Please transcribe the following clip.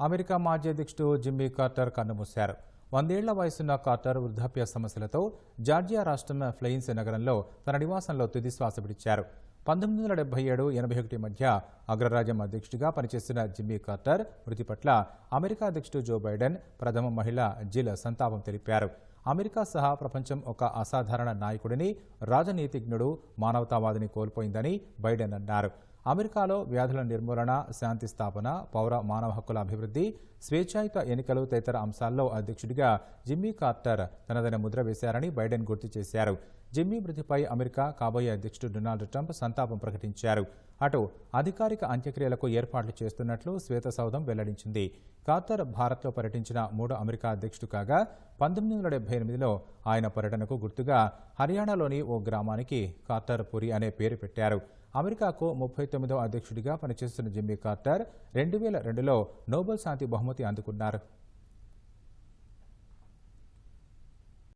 America మాజీ అధ్యక్షుడు Jimmy Carter కన్నుమూశారు. వందేళ్ళ వయసున్న కార్టర్ వృద్ధాప్య సమస్యలతో జార్జియా రాష్ట్రం ఫ్లెయిన్స్ నగరంలో తన నివాసంలో తుదిశ్వాస విడిచారు. పంతొమ్మిది వందల డెబ్బై ఏడు ఎనభై ఒకటి మధ్య అగ్రరాజ్యం అధ్యక్షుడిగా పనిచేసిన జిమ్మీ కార్టర్ మృతి పట్ల అమెరికా అధ్యక్షుడు జో బైడెన్ ప్రథమ మహిళ జిల్ సంతాపం తెలిపారు. అమెరికా సహా ప్రపంచం ఒక అసాధారణ నాయకుడిని రాజనీతిజ్ఞుడు మానవతావాదిని కోల్పోయిందని బైడెన్ అన్నారు. అమెరికాలో వ్యాధుల నిర్మూలన శాంతి స్థాపన పౌర మానవ హక్కుల అభివృద్ధి స్వేచ్ఛాయుత ఎన్నికలు తదితర అంశాల్లో అధ్యక్షుడిగా జిమ్మీ కార్టర్ తనదైన ముద్ర వేశారని బైడెన్ గుర్తు చేశారు. జిమ్మీ మృతిపై అమెరికా కాబోయే అధ్యక్షుడు డొనాల్డ్ ట్రంప్ సంతాపం ప్రకటించారు. అటు అధికారిక అంత్యక్రియలకు ఏర్పాట్లు చేస్తున్నట్లు శ్వేతసౌధం వెల్లడించింది. కార్టర్ భారత్లో పర్యటించిన మూడో అమెరికా అధ్యక్షుడు కాగా పంతొమ్మిది వందల డెబ్బై ఎనిమిదిలో ఆయన పర్యటనకు గుర్తుగా హర్యానాలోని ఓ గ్రామానికి కార్టర్ పురి అనే పేరు పెట్టారు. అమెరికాకు ముప్పై తొమ్మిదవ అధ్యక్షుడిగా పనిచేస్తున్న జిమ్మీ కార్టర్ రెండు వేల రెండులో నోబెల్ శాంతి బహుమతి అందుకున్నారు.